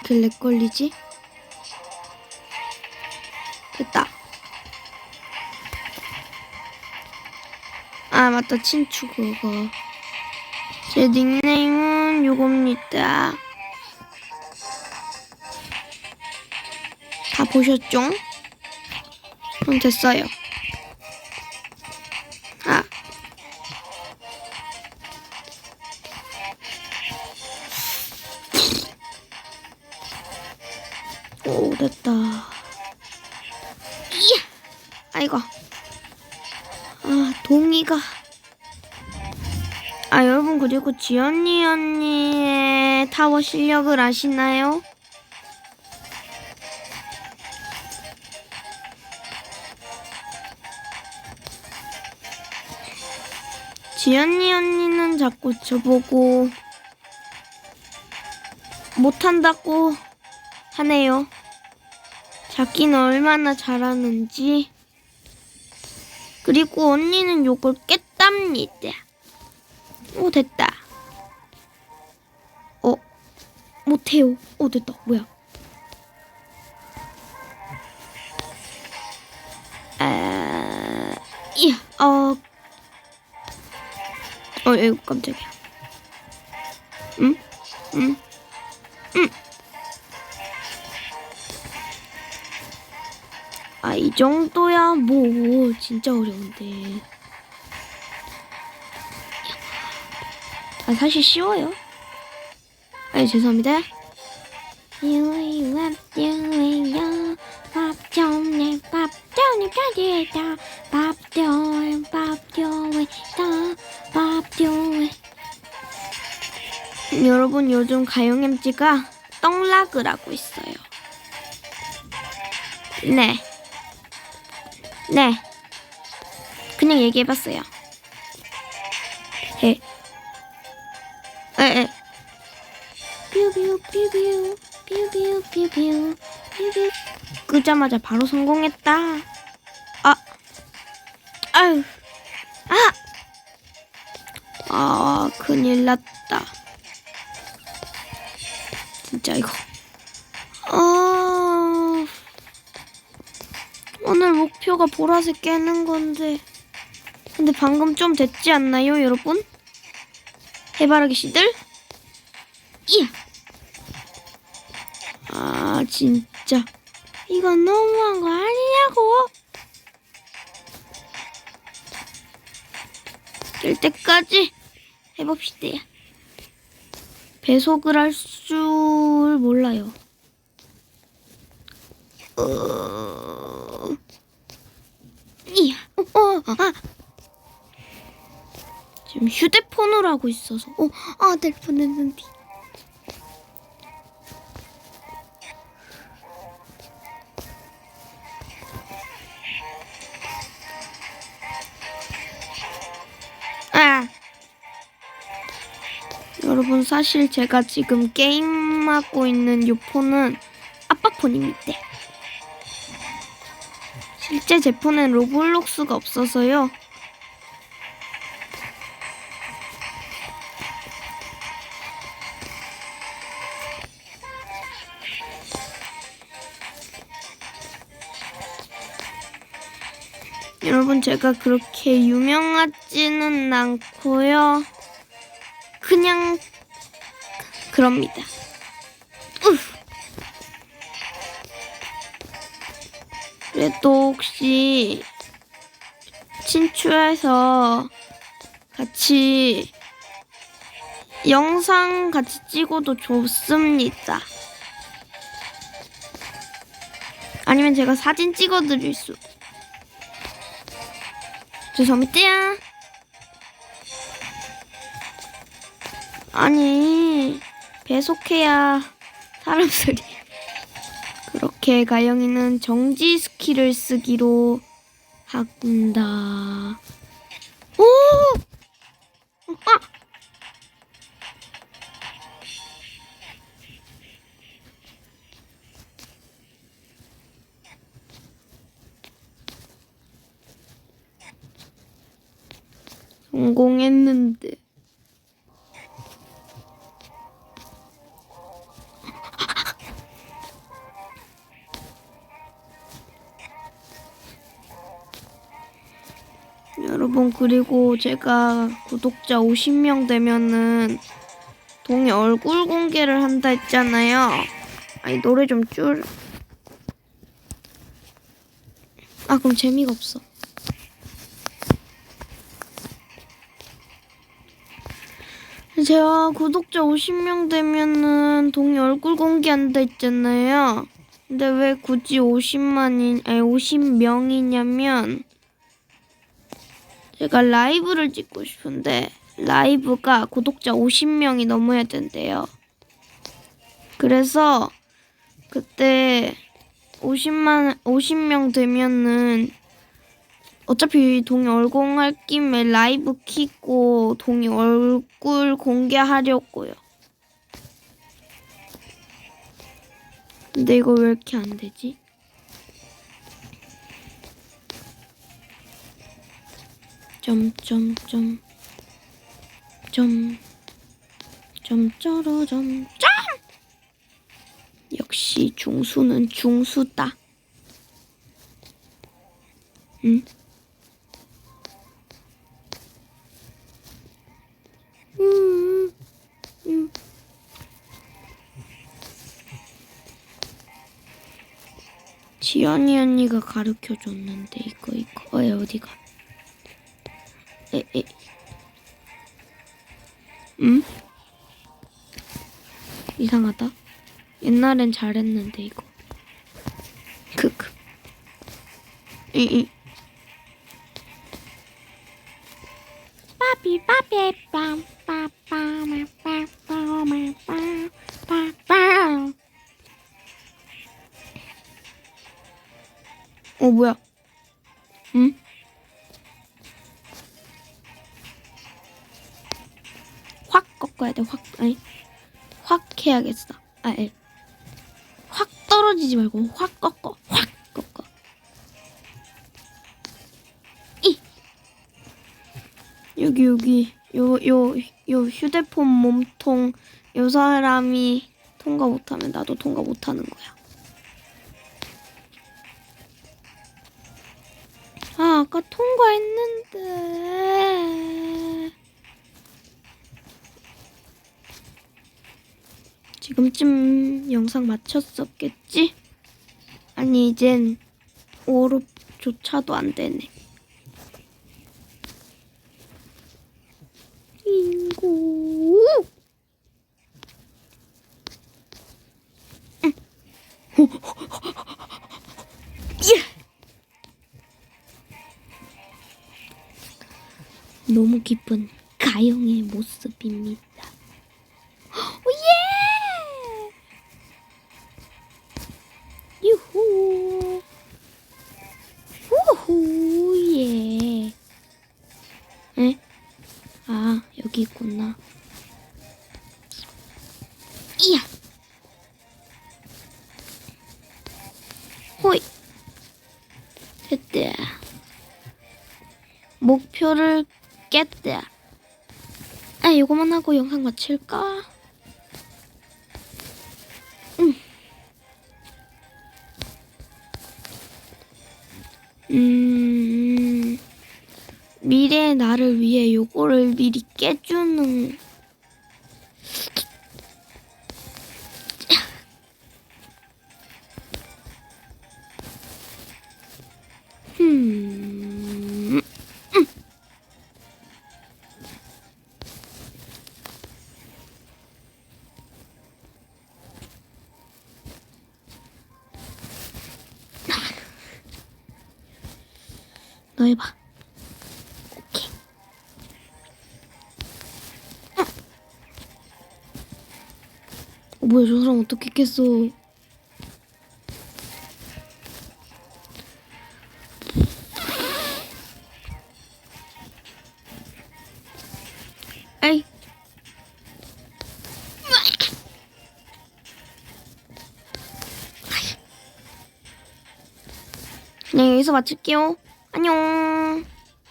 이렇게 렉 걸리지? 됐다. 아 맞다 친추 그거. 제 닉네임은 요겁니다. 다 보셨죠? 그럼 됐어요. 됐다. 이야! 아이고. 아, 동이가. 아, 여러분, 그리고 지연이 언니의 타워 실력을 아시나요? 지연이 언니는 자꾸 저보고 못한다고 하네요. 자기는 얼마나 잘하는지. 그리고 언니는 요걸 깼답니다. 오, 됐다. 어, 못해요. 오, 됐다. 뭐야. 아, 이야, 어, 어, 에이, 깜짝이야. 응? 응? 응? 아, 이 정도야, 뭐, 진짜 어려운데. 아, 사실 쉬워요. 아니, 죄송합니다. 여러분 요즘 가용엠지가 떡락을 하고 있어요. 네. 네. 그냥 얘기해봤어요. 에. 에, 에. 뾰뾰, 뾰뾰, 뾰뾰. 끄자마자 바로 성공했다. 아. 아유. 아! 아, 큰일 났다. 진짜 이거. 오늘 목표가 보라색 깨는 건데. 근데 방금 좀 됐지 않나요, 여러분? 해바라기 씨들? 이야! 아, 진짜. 이건 너무한 거 아니냐고? 될 때까지 해봅시다. 배속을 할 줄 몰라요. 어... 휴대폰으로 하고 있어서, 어, 아, 될 뻔했는데. 아. 여러분 사실 제가 지금 게임하고 있는 이 폰은 아빠 폰입니다. 실제 제 폰엔 로블록스가 없어서요. 여러분 제가 그렇게 유명하지는 않고요. 그냥 그럽니다. 그래도 혹시 친추해서 같이 영상 같이 찍어도 좋습니다. 아니면 제가 사진 찍어드릴 수. 죄송합니다. 아니 배속해야 사람들이 그렇게 가영이는 정지 스킬을 쓰기로 한다. 했는데. 여러분 그리고 제가 구독자 50명 되면은 동의 얼굴 공개를 한다 했잖아요. 아니 노래 좀 줄. 아 그럼 재미가 없어. 제가 구독자 50명 되면은 동의 얼굴 공개한다 했잖아요. 근데 왜 굳이 50만이 아니 50명이냐면 제가 라이브를 찍고 싶은데 라이브가 구독자 50명이 넘어야 된대요. 그래서 그때 50만 50명 되면은 어차피 동이 얼공 할 김에 라이브 키고 동이 얼굴 공개하려고요. 근데 이거 왜 이렇게 안 되지? 점점점 점 점쩌러점 점 역시 중수는 중수다. 응? 시연이 언니가 가르쳐 줬는데 이거 이거야, 어디가? 에에 음? 이상하다. 옛날엔 잘했는데 이거. 크크. 이이. 빠비 빠비 빰빰빰 어 뭐야? 응? 확 꺾어야 돼. 확 아니 확 해야겠어. 아, 예. 확 떨어지지 말고 확 꺾어. 확 꺾어. 이 여기 여기 요 요 요 휴대폰 몸통 요 사람이 통과 못하면 나도 통과 못하는 거야. 아 아까 통과했는데. 지금쯤 영상 마쳤었겠지? 아니 이젠 5룹조차도 안 되네. 인고. 응. 너무 기쁜 가영의 모습입니다. 오예! 유후. 우후, 예. 에? 아, 여기 있구나. 이야! 호이! 됐다. 목표를 깼다. 아, 이거만 하고 영상 마칠까? 음, 미래의 나를 위해 요거를 미리 깨주는. 너 해봐. 오케이. 어, 뭐야, 저 사람 어떻게 깼어? 아이. 네, 여기서 마칠게요. 안녕.